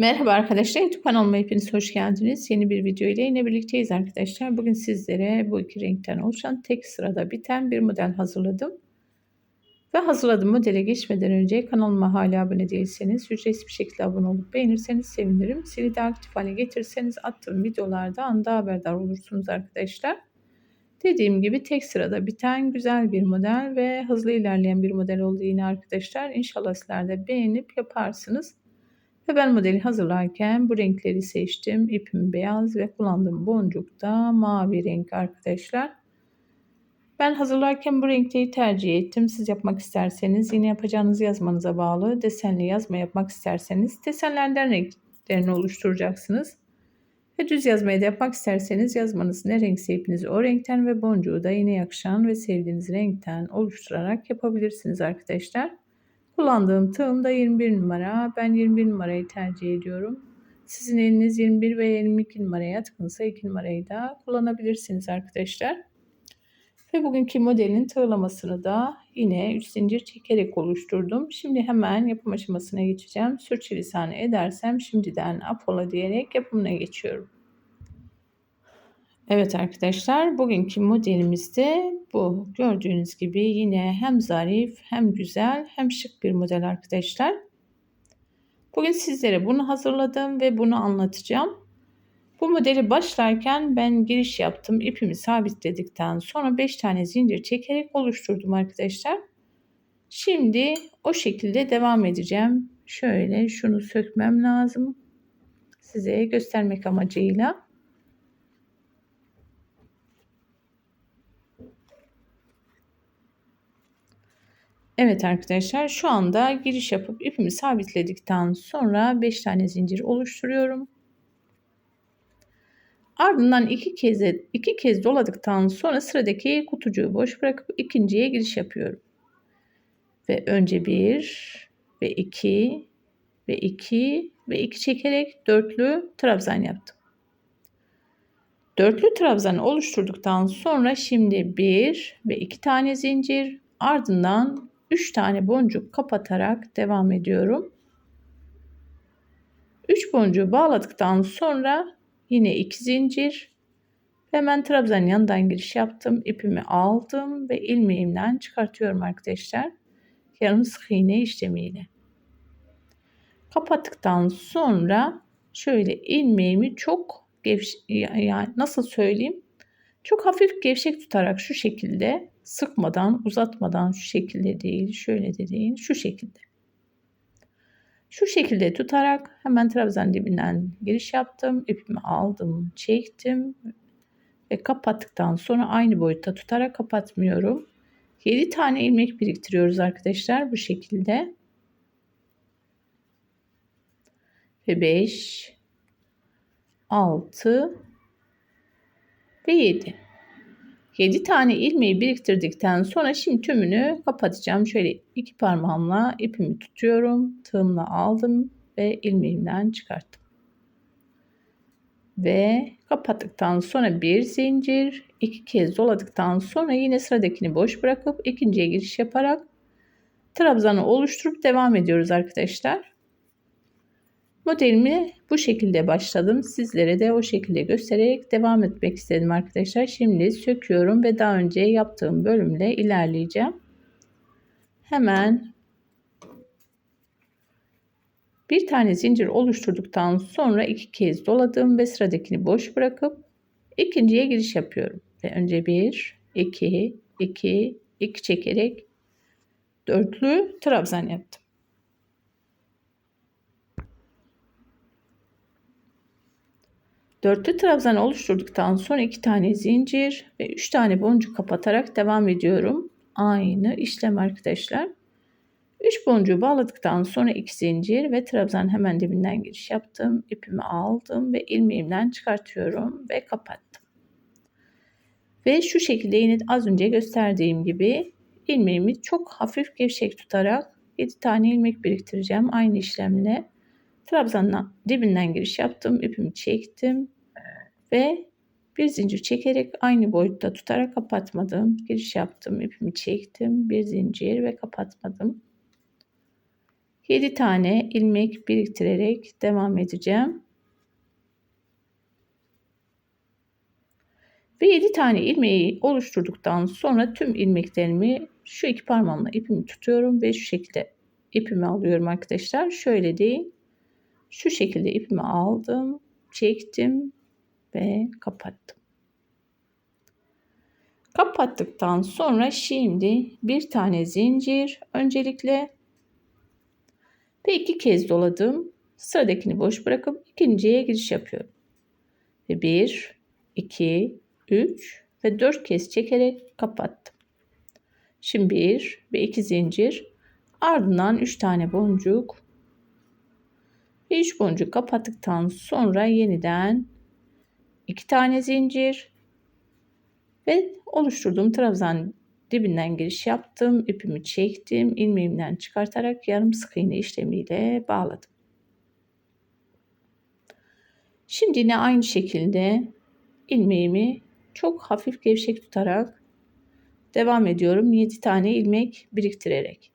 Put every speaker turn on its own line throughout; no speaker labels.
Merhaba arkadaşlar, YouTube kanalıma hepiniz hoş geldiniz. Yeni bir video ile yine birlikteyiz arkadaşlar. Bugün sizlere bu iki renkten oluşan tek sırada biten bir model hazırladım. Ve hazırladığım modele geçmeden önce kanalıma hala abone değilseniz ücretsiz bir şekilde abone olup beğenirseniz sevinirim. Zili de aktif hale getirirseniz attığım videolarda anda haberdar olursunuz arkadaşlar. Dediğim gibi tek sırada biten güzel bir model ve hızlı ilerleyen bir model oldu yine arkadaşlar. İnşallah sizler de beğenip yaparsınız. Ve ben modeli hazırlarken bu renkleri seçtim. İpim beyaz ve kullandığım boncuk da mavi renk arkadaşlar. Ben hazırlarken bu renkleri tercih ettim. Siz yapmak isterseniz yine yapacağınız yazmanıza bağlı. Desenli yazma yapmak isterseniz desenlerden renklerini oluşturacaksınız. Ve düz yazmayı da yapmak isterseniz yazmanız ne renkse ipinizi o renkten ve boncuğu da yine yakışan ve sevdiğiniz renkten oluşturarak yapabilirsiniz arkadaşlar. Kullandığım tığım da 21 numara. Ben 21 numarayı tercih ediyorum. Sizin eliniz 21 ve 22 numaraya yatkınsa 2 numarayı da kullanabilirsiniz arkadaşlar. Ve bugünkü modelin tığlamasını da yine 3 zincir çekerek oluşturdum. Şimdi hemen yapım aşamasına geçeceğim. Sürçülisan edersem şimdiden apola diyerek yapımına geçiyorum. Evet arkadaşlar bugünkü modelimiz de bu. Gördüğünüz gibi yine hem zarif hem güzel hem şık bir model arkadaşlar. Bugün sizlere bunu hazırladım ve bunu anlatacağım. Bu modeli başlarken ben giriş yaptım. İpimi sabitledikten sonra 5 tane zincir çekerek oluşturdum arkadaşlar. Şimdi o şekilde devam edeceğim. Şöyle şunu sökmem lazım. Size göstermek amacıyla. Evet arkadaşlar şu anda giriş yapıp ipimi sabitledikten sonra 5 tane zincir oluşturuyorum. Ardından iki kez iki kez doladıktan sonra sıradaki kutucuğu boş bırakıp ikinciye giriş yapıyorum. Ve önce bir ve iki ve iki ve iki çekerek dörtlü trabzan yaptım. Dörtlü trabzanı oluşturduktan sonra şimdi bir ve iki tane zincir ardından 3 tane boncuk kapatarak devam ediyorum. 3 boncuğu bağladıktan sonra yine 2 zincir hemen trabzanın yanından giriş yaptım. ipimi aldım ve ilmeğimden çıkartıyorum arkadaşlar. Yarım sık iğne işlemiyle. Kapattıktan sonra şöyle ilmeğimi çok gevş yani nasıl söyleyeyim? Çok hafif gevşek tutarak şu şekilde sıkmadan, uzatmadan şu şekilde değil, şöyle de değil, şu şekilde. Şu şekilde tutarak hemen trabzan dibinden giriş yaptım. ipimi aldım, çektim ve kapattıktan sonra aynı boyutta tutarak kapatmıyorum. 7 tane ilmek biriktiriyoruz arkadaşlar bu şekilde. Ve 5 6 ve 7. 7 tane ilmeği biriktirdikten sonra şimdi tümünü kapatacağım. Şöyle iki parmağımla ipimi tutuyorum. Tığımla aldım ve ilmeğimden çıkarttım. Ve kapattıktan sonra bir zincir, iki kez doladıktan sonra yine sıradakini boş bırakıp ikinciye giriş yaparak trabzanı oluşturup devam ediyoruz arkadaşlar. Modelimi bu şekilde başladım. Sizlere de o şekilde göstererek devam etmek istedim arkadaşlar. Şimdi söküyorum ve daha önce yaptığım bölümle ilerleyeceğim. Hemen bir tane zincir oluşturduktan sonra iki kez doladım ve sıradakini boş bırakıp ikinciye giriş yapıyorum. Ve önce bir, iki, iki, iki çekerek dörtlü trabzan yaptım. Dörtlü trabzan oluşturduktan sonra iki tane zincir ve üç tane boncuk kapatarak devam ediyorum. Aynı işlem arkadaşlar. Üç boncuğu bağladıktan sonra iki zincir ve trabzan hemen dibinden giriş yaptım. İpimi aldım ve ilmeğimden çıkartıyorum ve kapattım. Ve şu şekilde yine az önce gösterdiğim gibi ilmeğimi çok hafif gevşek tutarak 7 tane ilmek biriktireceğim aynı işlemle. Trabzanın dibinden giriş yaptım. ipimi çektim. Ve bir zincir çekerek aynı boyutta tutarak kapatmadım. Giriş yaptım. ipimi çektim. Bir zincir ve kapatmadım. 7 tane ilmek biriktirerek devam edeceğim. Ve 7 tane ilmeği oluşturduktan sonra tüm ilmeklerimi şu iki parmağımla ipimi tutuyorum ve şu şekilde ipimi alıyorum arkadaşlar. Şöyle değil. Şu şekilde ipimi aldım, çektim ve kapattım. Kapattıktan sonra şimdi bir tane zincir öncelikle ve iki kez doladım. Sıradakini boş bırakıp ikinciye giriş yapıyorum. Ve bir, iki, üç ve dört kez çekerek kapattım. Şimdi bir ve iki zincir ardından üç tane boncuk ve üç boncuk kapattıktan sonra yeniden iki tane zincir ve oluşturduğum trabzan dibinden giriş yaptım. ipimi çektim. ilmeğimden çıkartarak yarım sık iğne işlemiyle bağladım. Şimdi yine aynı şekilde ilmeğimi çok hafif gevşek tutarak devam ediyorum. 7 tane ilmek biriktirerek.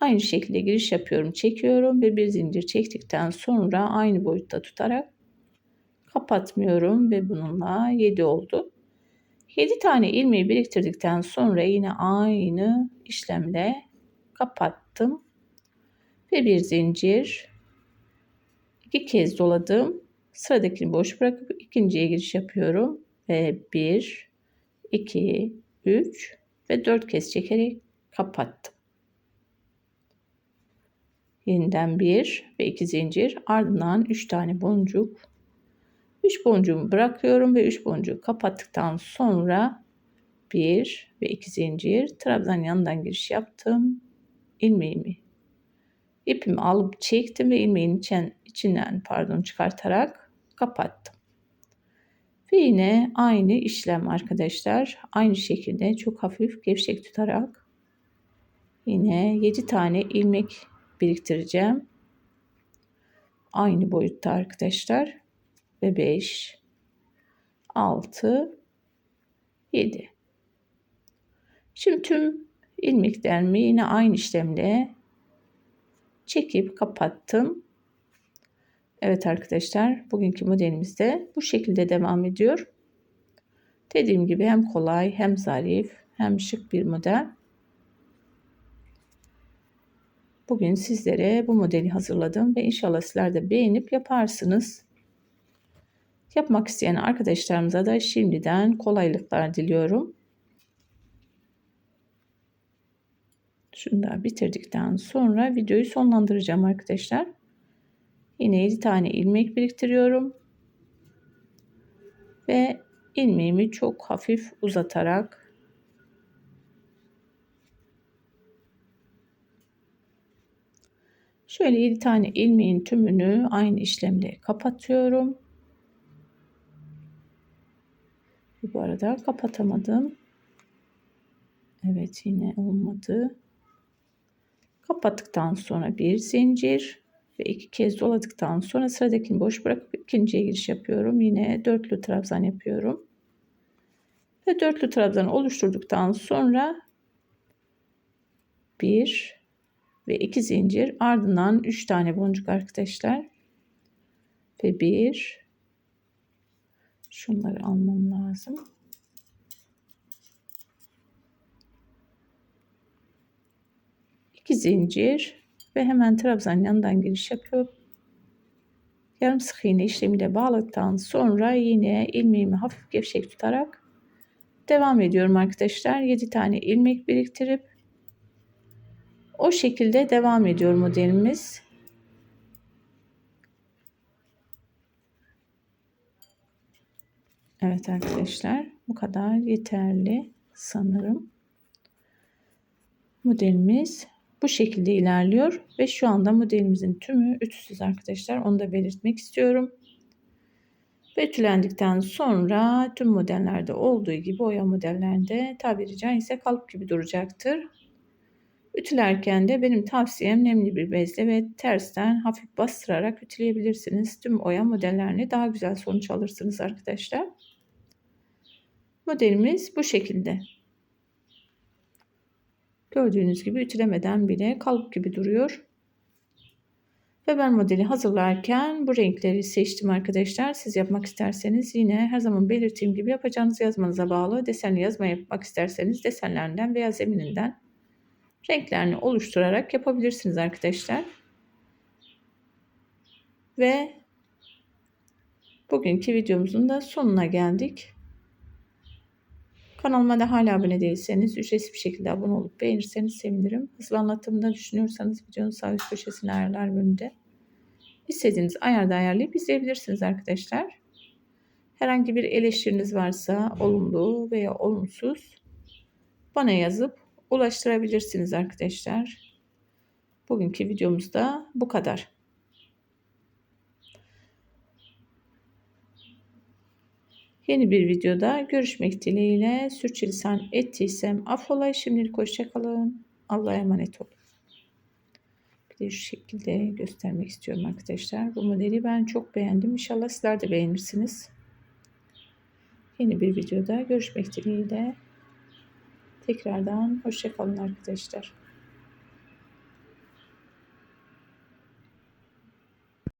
Aynı şekilde giriş yapıyorum, çekiyorum ve bir zincir çektikten sonra aynı boyutta tutarak kapatmıyorum ve bununla 7 oldu. 7 tane ilmeği biriktirdikten sonra yine aynı işlemle kapattım. Ve bir zincir iki kez doladım. Sıradakini boş bırakıp ikinciye giriş yapıyorum ve 1 2 3 ve 4 kez çekerek kapattım. Yeniden 1 ve 2 zincir ardından 3 tane boncuk 3 boncuğumu bırakıyorum ve 3 boncuğu kapattıktan sonra 1 ve 2 zincir trabzan yanından giriş yaptım. ilmeğimi ipimi alıp çektim ve ilmeğin içinden, içinden pardon çıkartarak kapattım. Ve yine aynı işlem arkadaşlar. Aynı şekilde çok hafif gevşek tutarak yine 7 tane ilmek biriktireceğim. Aynı boyutta arkadaşlar ve 5, 6, 7. Şimdi tüm ilmeklerimi yine aynı işlemle çekip kapattım. Evet arkadaşlar bugünkü modelimiz de bu şekilde devam ediyor. Dediğim gibi hem kolay hem zarif hem şık bir model. Bugün sizlere bu modeli hazırladım ve inşallah sizler de beğenip yaparsınız. Yapmak isteyen arkadaşlarımıza da şimdiden kolaylıklar diliyorum. Şunu da bitirdikten sonra videoyu sonlandıracağım arkadaşlar. Yine 7 tane ilmek biriktiriyorum. Ve ilmeğimi çok hafif uzatarak şöyle 7 tane ilmeğin tümünü aynı işlemle kapatıyorum. Bu arada kapatamadım. Evet yine olmadı. Kapattıktan sonra bir zincir ve iki kez doladıktan sonra sıradakini boş bırakıp ikinciye giriş yapıyorum. Yine dörtlü trabzan yapıyorum. Ve dörtlü trabzan oluşturduktan sonra bir ve iki zincir ardından üç tane boncuk arkadaşlar. Ve bir Şunları almam lazım. İki zincir ve hemen trabzan yanından giriş yapıp yarım sık iğne işlemiyle bağladıktan sonra yine ilmeğimi hafif gevşek tutarak devam ediyorum arkadaşlar. 7 tane ilmek biriktirip o şekilde devam ediyor modelimiz. Evet arkadaşlar bu kadar yeterli sanırım. Modelimiz bu şekilde ilerliyor ve şu anda modelimizin tümü ütüsüz arkadaşlar onu da belirtmek istiyorum. Ve ütülendikten sonra tüm modellerde olduğu gibi oya modellerinde tabiri caizse kalıp gibi duracaktır. Ütülerken de benim tavsiyem nemli bir bezle ve tersten hafif bastırarak ütüleyebilirsiniz. Tüm oya modellerini daha güzel sonuç alırsınız arkadaşlar. Modelimiz bu şekilde. Gördüğünüz gibi ütülemeden bile kalıp gibi duruyor. Ve ben modeli hazırlarken bu renkleri seçtim arkadaşlar. Siz yapmak isterseniz yine her zaman belirttiğim gibi yapacağınız yazmanıza bağlı. Desenli yazma yapmak isterseniz desenlerinden veya zemininden renklerini oluşturarak yapabilirsiniz arkadaşlar. Ve bugünkü videomuzun da sonuna geldik. Kanalıma da hala abone değilseniz ücretsiz bir şekilde abone olup beğenirseniz sevinirim. Hızlı anlatımda düşünüyorsanız videonun sağ üst köşesine ayarlar bölümünde istediğiniz ayarda ayarlayıp izleyebilirsiniz arkadaşlar. Herhangi bir eleştiriniz varsa olumlu veya olumsuz bana yazıp ulaştırabilirsiniz arkadaşlar. Bugünkü videomuzda bu kadar. Yeni bir videoda görüşmek dileğiyle. Sürçülisan ettiysem affola. Şimdilik hoşçakalın. Allah'a emanet olun. Bir de şu şekilde göstermek istiyorum arkadaşlar. Bu modeli ben çok beğendim. İnşallah sizler de beğenirsiniz. Yeni bir videoda görüşmek dileğiyle. Tekrardan hoşçakalın arkadaşlar.